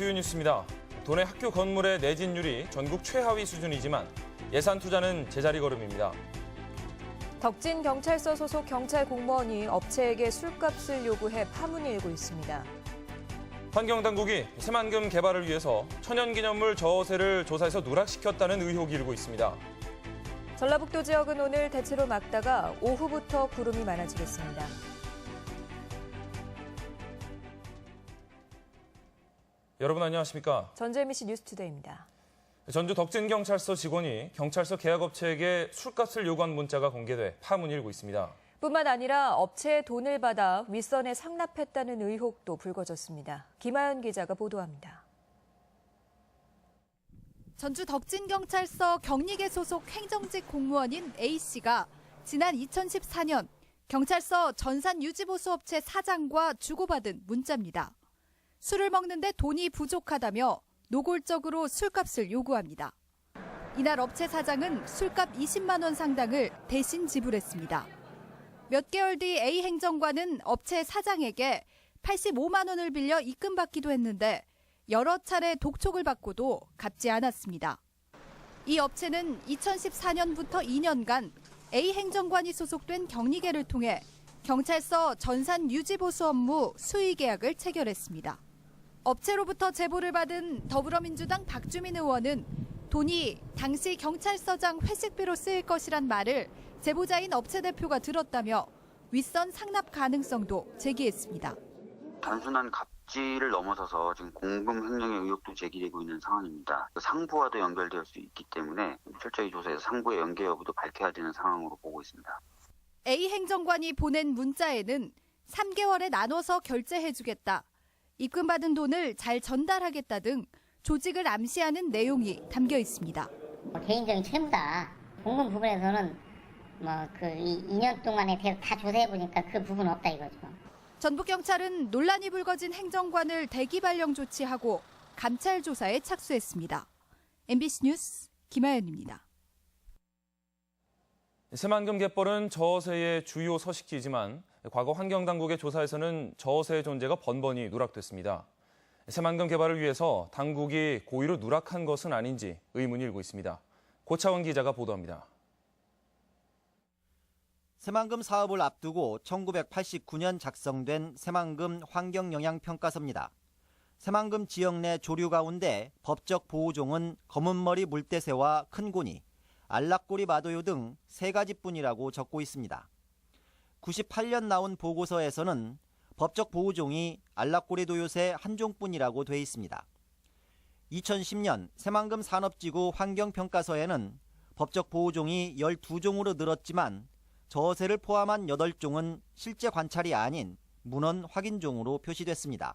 주요 뉴스입니다. 도내 학교 건물의 내진율이 전국 최하위 수준이지만 예산 투자는 제자리 걸음입니다. 덕진 경찰서 소속 경찰 공무원이 업체에게 술값을 요구해 파문이 일고 있습니다. 환경당국이 새만금 개발을 위해서 천연기념물 저어세를 조사해서 누락시켰다는 의혹이 일고 있습니다. 전라북도 지역은 오늘 대체로 맑다가 오후부터 구름이 많아지겠습니다. 여러분 안녕하십니까? 전재미 씨 뉴스투데이입니다. 전주 덕진경찰서 직원이 경찰서 계약업체에게 술값을 요구한 문자가 공개돼 파문이 일고 있습니다. 뿐만 아니라 업체의 돈을 받아 윗선에 상납했다는 의혹도 불거졌습니다. 김하연 기자가 보도합니다. 전주 덕진경찰서 경리계 소속 행정직 공무원인 A씨가 지난 2014년 경찰서 전산 유지보수업체 사장과 주고받은 문자입니다. 술을 먹는데 돈이 부족하다며 노골적으로 술값을 요구합니다. 이날 업체 사장은 술값 20만 원 상당을 대신 지불했습니다. 몇 개월 뒤 A 행정관은 업체 사장에게 85만 원을 빌려 입금받기도 했는데 여러 차례 독촉을 받고도 갚지 않았습니다. 이 업체는 2014년부터 2년간 A 행정관이 소속된 경리계를 통해 경찰서 전산 유지보수 업무 수의 계약을 체결했습니다. 업체로부터 제보를 받은 더불어민주당 박주민 의원은 돈이 당시 경찰서장 회식비로 쓰일 것이란 말을 제보자인 업체 대표가 들었다며 윗선 상납 가능성도 제기했습니다. 단순한 갑질을 넘어서서 지금 공금 횡령의 의혹도 제기되고 있는 상황입니다. 상부와도 연결될 수 있기 때문에 철저히 조사해서 상부의 연계 여부도 밝혀야 되는 상황으로 보고 있습니다. A 행정관이 보낸 문자에는 3개월에 나눠서 결제해주겠다. 입금받은 돈을 잘 전달하겠다 등 조직을 암시하는 내용이 담겨 있습니다. 뭐 개인적인 채무다. 공금 부분에서는 뭐 그 2년 동안에 다 조사해 보니까 그 부분 없다 이거죠. 전북 경찰은 논란이 불거진 행정관을 대기 발령 조치하고 감찰 조사에 착수했습니다. MBC 뉴스 김하연입니다. 새만금 갯벌은 저어세의 주요 서식지이지만 과거 환경당국의 조사에서는 저어세의 존재가 번번이 누락됐습니다. 새만금 개발을 위해서 당국이 고의로 누락한 것은 아닌지 의문이 일고 있습니다. 고차원 기자가 보도합니다. 새만금 사업을 앞두고 1989년 작성된 새만금 환경영향평가서입니다. 새만금 지역 내 조류 가운데 법적 보호종은 검은머리 물대새와 큰고니, 알락꼬리 마도요 등 세 가지뿐이라고 적고 있습니다. 98년 나온 보고서에서는 법적 보호종이 알락꼬리 도요새 한 종뿐이라고 돼 있습니다. 2010년 새만금 산업지구 환경평가서에는 법적 보호종이 12종으로 늘었지만 저어새를 포함한 8종은 실제 관찰이 아닌 문헌 확인종으로 표시됐습니다.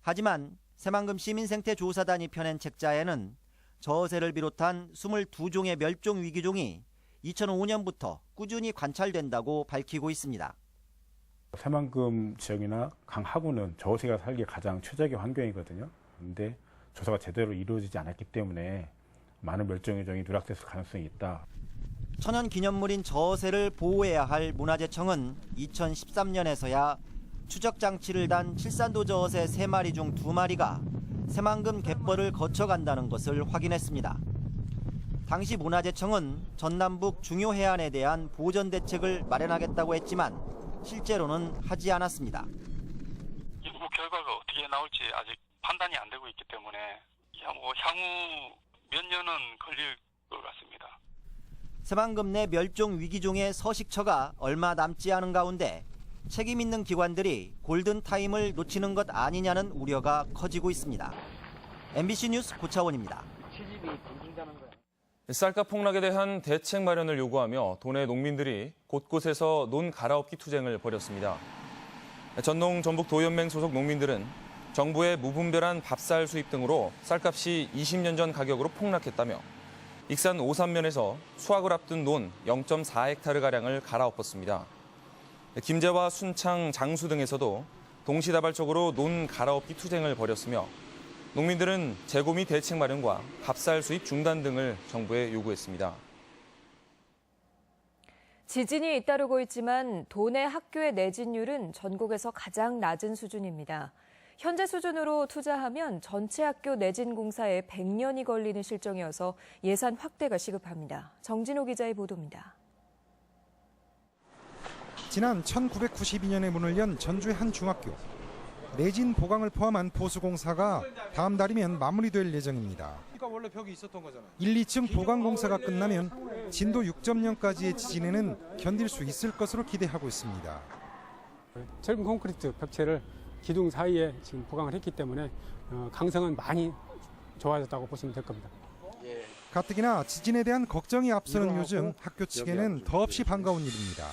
하지만 새만금 시민생태조사단이 펴낸 책자에는 저어새를 비롯한 22종의 멸종 위기종이 2005년부터 꾸준히 관찰된다고 밝히고 있습니다. 새만금 지역이나 강 하구는 저어새가 살기 가장 최적의 환경이거든요. 그런데 조사가 제대로 이루어지지 않았기 때문에 많은 멸종위종이 누락됐을 가능성이 있다. 천연 기념물인 저어새를 보호해야 할 문화재청은 2013년에서야 추적 장치를 단 칠산도 저어새 3마리 중 2마리가 새만금 갯벌을 거쳐간다는 것을 확인했습니다. 당시 문화재청은 전남북 중요 해안에 대한 보전 대책을 마련하겠다고 했지만 실제로는 하지 않았습니다. 연구 결과가 어떻게 나올지 아직 판단이 안 되고 있기 때문에 향- 뭐 향후 몇 년은 걸릴 것 같습니다. 새만금 내 멸종 위기종의 서식처가 얼마 남지 않은 가운데 책임 있는 기관들이 골든 타임을 놓치는 것 아니냐는 우려가 커지고 있습니다. MBC 뉴스 고차원입니다. 쌀값 폭락에 대한 대책 마련을 요구하며 도내 농민들이 곳곳에서 논 갈아엎기 투쟁을 벌였습니다. 전농 전북 도연맹 소속 농민들은 정부의 무분별한 밥쌀 수입 등으로 쌀값이 20년 전 가격으로 폭락했다며 익산 오산면에서 수확을 앞둔 논 0.4헥타르 가량을 갈아엎었습니다. 김제와 순창, 장수 등에서도 동시다발적으로 논 갈아엎기 투쟁을 벌였으며 농민들은 재고 및 대책 마련과 밥쌀 수입 중단 등을 정부에 요구했습니다. 지진이 잇따르고 있지만 도내 학교의 내진율은 전국에서 가장 낮은 수준입니다. 현재 수준으로 투자하면 전체 학교 내진 공사에 100년이 걸리는 실정이어서 예산 확대가 시급합니다. 정진호 기자의 보도입니다. 지난 1992년에 문을 연 전주의 한 중학교. 내진 보강을 포함한 보수 공사가 다음 달이면 마무리될 예정입니다. 그러니까 원래 벽이 있었던 거잖아요. 1, 2층 보강 공사가 끝나면 진도 6.0까지의 지진에는 견딜 수 있을 것으로 기대하고 있습니다. 철근 콘크리트 벽체를 기둥 사이에 지금 보강을 했기 때문에 어, 강성은 많이 좋아졌다고 보시면 될 겁니다. 가뜩이나 지진에 대한 걱정이 앞서는 요즘 학교 측에는 더없이 반가운 일입니다.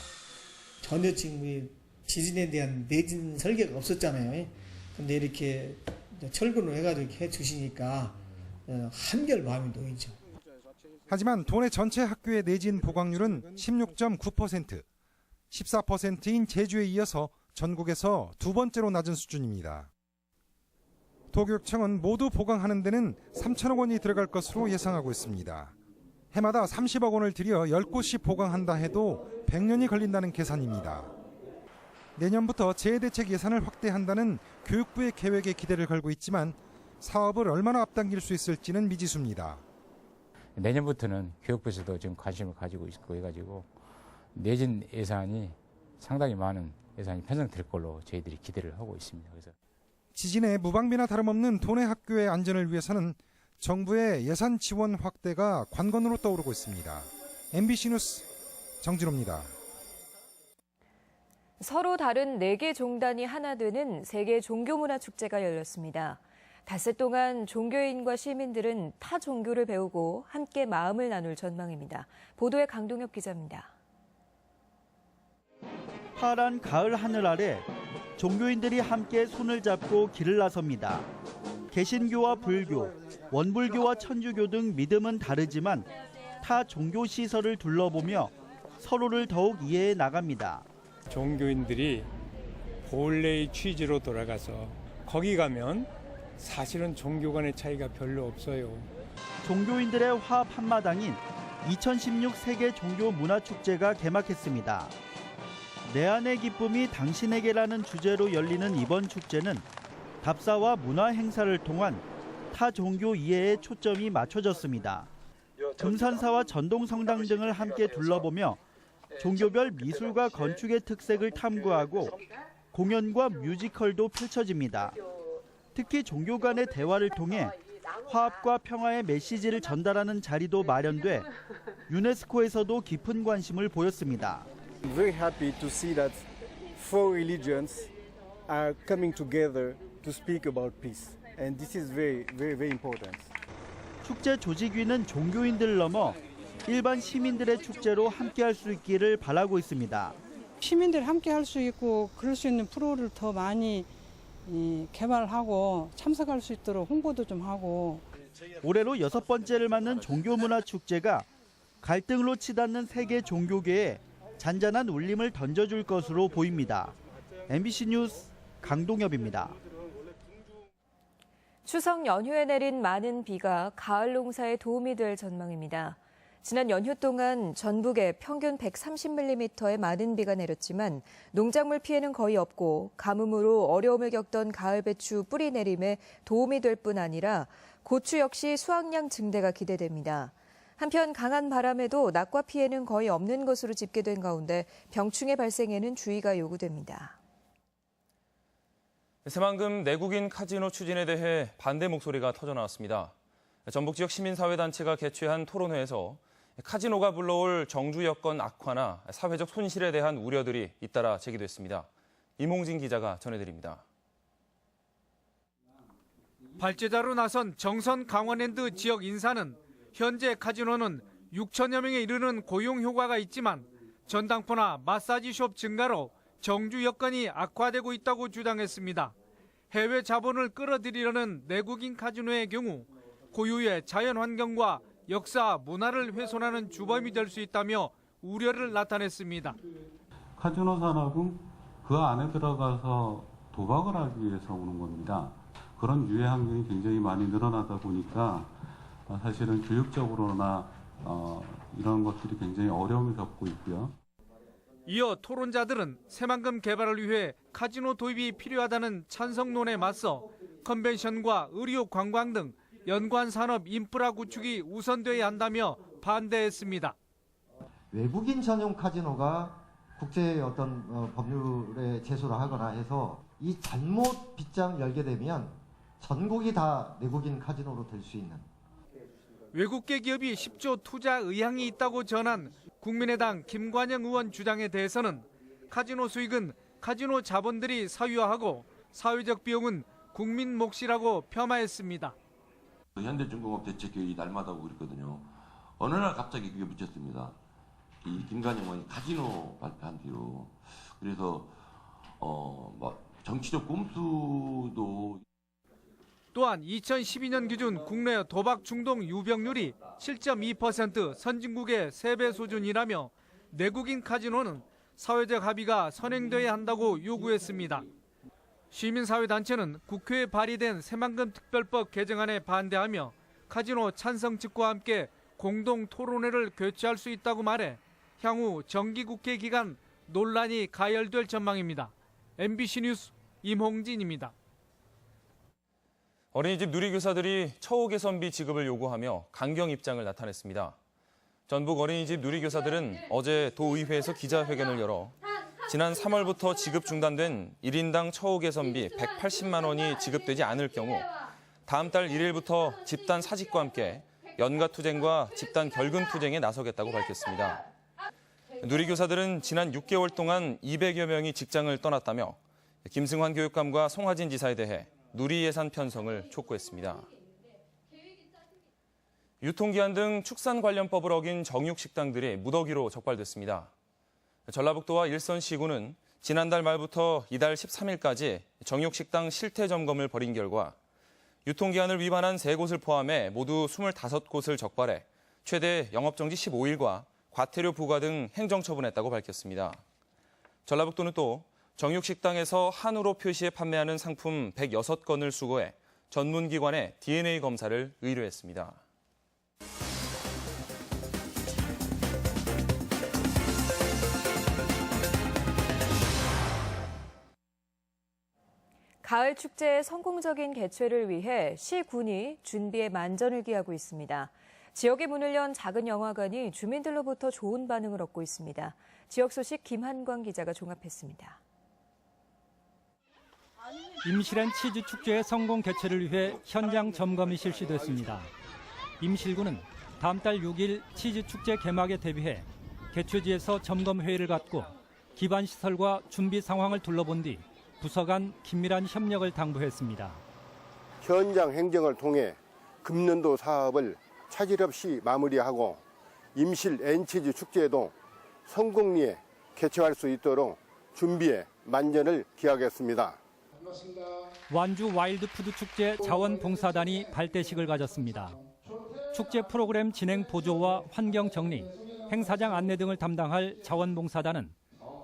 전혀 지금 이 지진에 대한 내진 설계가 없었잖아요. 근데 이렇게 철근으로 해가지고 이렇게 해주시니까 어, 한결 마음이 놓이죠. 하지만 도내 전체 학교의 내진 보강률은 16.9%, 14%인 제주에 이어서 전국에서 두 번째로 낮은 수준입니다. 도교육청은 모두 보강하는 데는 3천억 원이 들어갈 것으로 예상하고 있습니다. 해마다 30억 원을 들여 10곳이 보강한다 해도 100년이 걸린다는 계산입니다. 내년부터 재해대책 예산을 확대한다는 교육부의 계획에 기대를 걸고 있지만 사업을 얼마나 앞당길 수 있을지는 미지수입니다. 내년부터는 교육부에서도 지금 관심을 가지고 있고 해가지고 내진 예산이 상당히 많은 예산이 편성될 걸로 저희들이 기대를 하고 있습니다. 그래서 지진에 무방비나 다름없는 도내 학교의 안전을 위해서는 정부의 예산 지원 확대가 관건으로 떠오르고 있습니다. MBC 뉴스 정진호입니다. 서로 다른 네개 종단이 하나 되는 세계 종교문화 축제가 열렸습니다. 닷새 동안 종교인과 시민들은 타 종교를 배우고 함께 마음을 나눌 전망입니다. 보도에 강동혁 기자입니다. 파란 가을 하늘 아래 종교인들이 함께 손을 잡고 길을 나섭니다. 개신교와 불교, 원불교와 천주교 등 믿음은 다르지만 타 종교 시설을 둘러보며 서로를 더욱 이해해 나갑니다. 종교인들이 본래의 취지로 돌아가서 거기 가면 사실은 종교 간의 차이가 별로 없어요. 종교인들의 화합 한마당인 2016 세계 종교 문화 축제가 개막했습니다. 내 안의 기쁨이 당신에게라는 주제로 열리는 이번 축제는 답사와 문화 행사를 통한 타 종교 이해에 초점이 맞춰졌습니다. 금산사와 전동성당 등을 함께 둘러보며 종교별 미술과 건축의 특색을 탐구하고 공연과 뮤지컬도 펼쳐집니다. 특히 종교 간의 대화를 통해 화합과 평화의 메시지를 전달하는 자리도 마련돼 유네스코에서도 깊은 관심을 보였습니다. very happy to see that four religions are coming together to speak about peace. And this is very, very, very important. 축제 조직위는 종교인들을 넘어 일반 시민들의 축제로 함께할 수 있기를 바라고 있습니다. 시민들 함께 할 수 있고 그럴 수 있는 프로를 더 많이 이, 개발하고 참석할 수 있도록 홍보도 좀 하고 올해로 여섯 번째를 맞는 종교문화 축제가 갈등으로 치닫는 세계 종교계에 잔잔한 울림을 던져줄 것으로 보입니다. MBC 뉴스 강동엽입니다. 추석 연휴에 내린 많은 비가 가을 농사에 도움이 될 전망입니다. 지난 연휴 동안 전북에 평균 130mm의 많은 비가 내렸지만 농작물 피해는 거의 없고 가뭄으로 어려움을 겪던 가을 배추 뿌리 내림에 도움이 될 뿐 아니라 고추 역시 수확량 증대가 기대됩니다. 한편 강한 바람에도 낙과 피해는 거의 없는 것으로 집계된 가운데 병충해 발생에는 주의가 요구됩니다. 새만금 내국인 카지노 추진에 대해 반대 목소리가 터져 나왔습니다. 전북 지역 시민사회단체가 개최한 토론회에서 카지노가 불러올 정주 여건 악화나 사회적 손실에 대한 우려들이 잇따라 제기됐습니다. 이몽진 기자가 전해드립니다. 발제자로 나선 정선 강원랜드 지역 인사는 현재 카지노는 6천여 명에 이르는 고용 효과가 있지만 전당포나 마사지숍 증가로 정주 여건이 악화되고 있다고 주장했습니다. 해외 자본을 끌어들이려는 내국인 카지노의 경우 고유의 자연 환경과 역사, 문화를 훼손하는 주범이 될 수 있다며 우려를 나타냈습니다. 카지노 산업은 그 안에 들어가서 도박을 하기 위해서 오는 겁니다. 그런 유해 환경이 굉장히 많이 늘어나다 보니까 사실은 교육적으로나 어, 이런 것들이 굉장히 어려움을 겪고 있고요. 이어 토론자들은 새만금 개발을 위해 카지노 도입이 필요하다는 찬성론에 맞서 컨벤션과 의료 관광 등 연관 산업 인프라 구축이 우선돼야 한다며 반대했습니다. 외국인 전용 카지노가 국제 어떤 어, 법률에 제소를 하거나 해서 이 잘못 빗장 열게 되면 전국이 다 내국인 카지노로 될 수 있는 외국계 기업이 10조 투자 의향이 있다고 전한 국민의당 김관영 의원 주장에 대해서는 카지노 수익은 카지노 자본들이 사유화하고 사회적 비용은 국민 몫이라고 폄하했습니다. 현대중공업 대책회의 날마다 오고 그랬거든요. 어느 날 갑자기 그게 붙였습니다. 이 김관영 의원이 카지노 발표한 뒤로. 그래서 어 뭐 정치적 꼼수도 또한 2012년 기준 국내 도박 중독 유병률이 7.2% 선진국의 3배 수준이라며 내국인 카지노는 사회적 합의가 선행돼야 한다고 요구했습니다. 시민사회단체는 국회에 발의된 새만금 특별법 개정안에 반대하며 카지노 찬성 측과 함께 공동 토론회를 개최할 수 있다고 말해 향후 정기국회 기간 논란이 가열될 전망입니다. MBC 뉴스 임홍진입니다. 어린이집 누리교사들이 처우 개선비 지급을 요구하며 강경 입장을 나타냈습니다. 전북 어린이집 누리교사들은 어제 도의회에서 기자회견을 열어 지난 3월부터 지급 중단된 1인당 처우 개선비 180만 원이 지급되지 않을 경우 다음 달 1일부터 집단 사직과 함께 연가 투쟁과 집단 결근 투쟁에 나서겠다고 밝혔습니다. 누리교사들은 지난 6개월 동안 200여 명이 직장을 떠났다며 김승환 교육감과 송하진 지사에 대해 누리 예산 편성을 촉구했습니다. 유통기한 등 축산 관련법을 어긴 정육식당들이 무더기로 적발됐습니다. 전라북도와 일선시군은 지난달 말부터 이달 13일까지 정육식당 실태 점검을 벌인 결과 유통기한을 위반한 3곳을 포함해 모두 25곳을 적발해 최대 영업정지 15일과 과태료 부과 등 행정처분했다고 밝혔습니다. 전라북도는 또 정육식당에서 한우로 표시해 판매하는 상품 106건을 수거해 전문기관에 DNA 검사를 의뢰했습니다. 가을 축제의 성공적인 개최를 위해 시군이 준비에 만전을 기하고 있습니다. 지역에 문을 연 작은 영화관이 주민들로부터 좋은 반응을 얻고 있습니다. 지역 소식 김한광 기자가 종합했습니다. 임실한 치즈 축제의 성공 개최를 위해 현장 점검이 실시됐습니다. 임실군은 다음 달 6일 치즈 축제 개막에 대비해 개최지에서 점검 회의를 갖고 기반 시설과 준비 상황을 둘러본 뒤 부서 간 긴밀한 협력을 당부했습니다. 현장 행정을 통해 금년도 사업을 차질 없이 마무리하고 임실 엔치즈 축제에도 성공리에 개최할 수 있도록 준비에 만전을 기하겠습니다. 완주 와일드푸드 축제 자원봉사단이 발대식을 가졌습니다. 축제 프로그램 진행 보조와 환경 정리, 행사장 안내 등을 담당할 자원봉사단은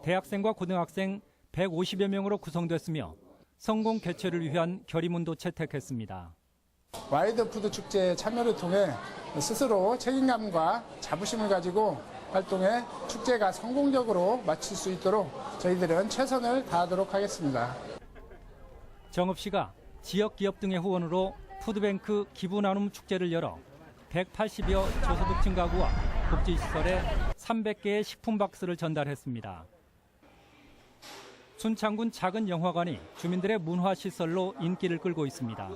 대학생과 고등학생 150여 명으로 구성됐으며 성공 개최를 위한 결의문도 채택했습니다. 와이드 푸드 축제 참여를 통해 스스로 책임감과 자부심을 가지고 활동해 축제가 성공적으로 마칠 수 있도록 저희들은 최선을 다하도록 하겠습니다. 정읍 시가 지역 기업 등의 후원으로 푸드뱅크 기부 나눔 축제를 열어 180여 저소득층 가구와 복지시설에 300개의 식품 박스를 전달했습니다. 순창군 작은 영화관이 주민들의 문화 시설로 인기를 끌고 있습니다.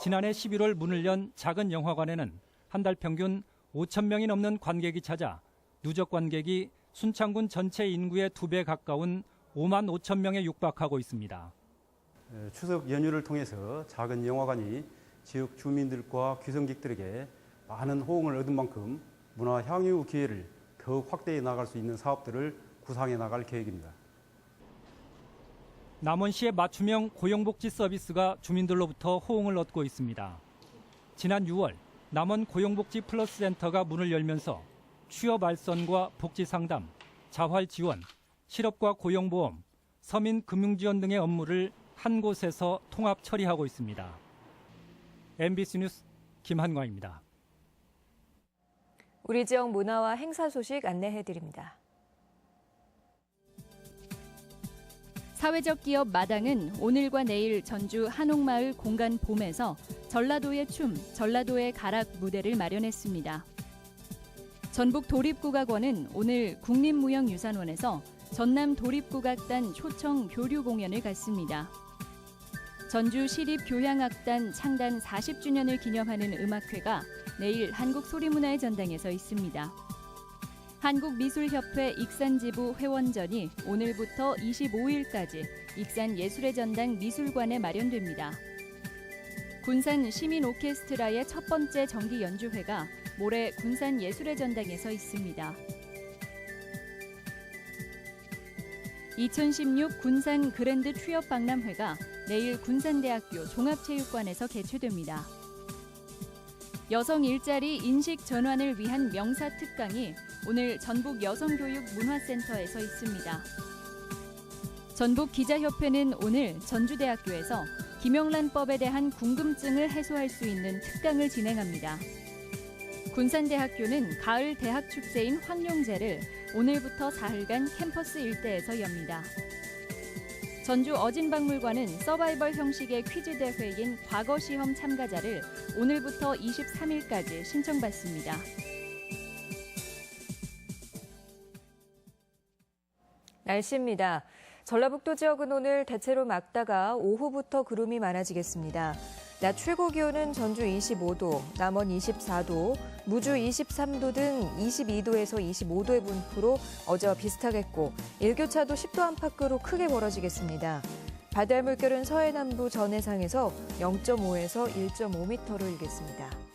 지난해 11월 문을 연 작은 영화관에는 한 달 평균 5천 명이 넘는 관객이 찾아 누적 관객이 순창군 전체 인구의 두 배 가까운 5만 5천 명에 육박하고 있습니다. 추석 연휴를 통해서 작은 영화관이 지역 주민들과 귀성객들에게 많은 호응을 얻은 만큼 문화 향유 기회를 더욱 확대해 나갈 수 있는 사업들을 구상해 나갈 계획입니다. 남원시의 맞춤형 고용복지 서비스가 주민들로부터 호응을 얻고 있습니다. 지난 6월 남원 고용복지 플러스 센터가 문을 열면서 취업 알선과 복지 상담, 자활 지원, 실업과 고용보험, 서민 금융 지원 등의 업무를 한 곳에서 통합 처리하고 있습니다. MBC 뉴스 김한광입니다. 우리 지역 문화와 행사 소식 안내해 드립니다. 사회적 기업 마당은 오늘과 내일 전주 한옥마을 공간 봄에서 전라도의 춤, 전라도의 가락 무대를 마련했습니다. 전북 도립국악원은 오늘 국립무형유산원에서 전남 도립국악단 초청 교류 공연을 갖습니다. 전주 시립교향악단 창단 40주년을 기념하는 음악회가 내일 한국소리문화의 전당에서 있습니다. 한국미술협회 익산지부 회원전이 오늘부터 25일까지 익산 예술의 전당 미술관에 마련됩니다. 군산 시민 오케스트라의 첫 번째 정기 연주회가 모레 군산 예술의 전당에서 있습니다. 2016 군산 그랜드 취업 박람회가 내일 군산대학교 종합체육관에서 개최됩니다. 여성 일자리 인식 전환을 위한 명사 특강이 오늘 전북 여성교육문화센터에서 있습니다. 전북 기자협회는 오늘 전주대학교에서 김영란법에 대한 궁금증을 해소할 수 있는 특강을 진행합니다. 군산대학교는 가을 대학 축제인 황룡제를 오늘부터 사흘간 캠퍼스 일대에서 엽니다. 전주 어진박물관은 서바이벌 형식의 퀴즈 대회인 과거 시험 참가자를 오늘부터 23일까지 신청받습니다. 날씨입니다. 전라북도 지역은 오늘 대체로 맑다가 오후부터 구름이 많아지겠습니다. 낮 최고 기온은 전주 25도, 남원 24도, 무주 23도 등 22도에서 25도의 분포로 어제와 비슷하겠고 일교차도 10도 안팎으로 크게 벌어지겠습니다. 바다의 물결은 서해남부 전해상에서 0.5에서 1.5m로 일겠습니다.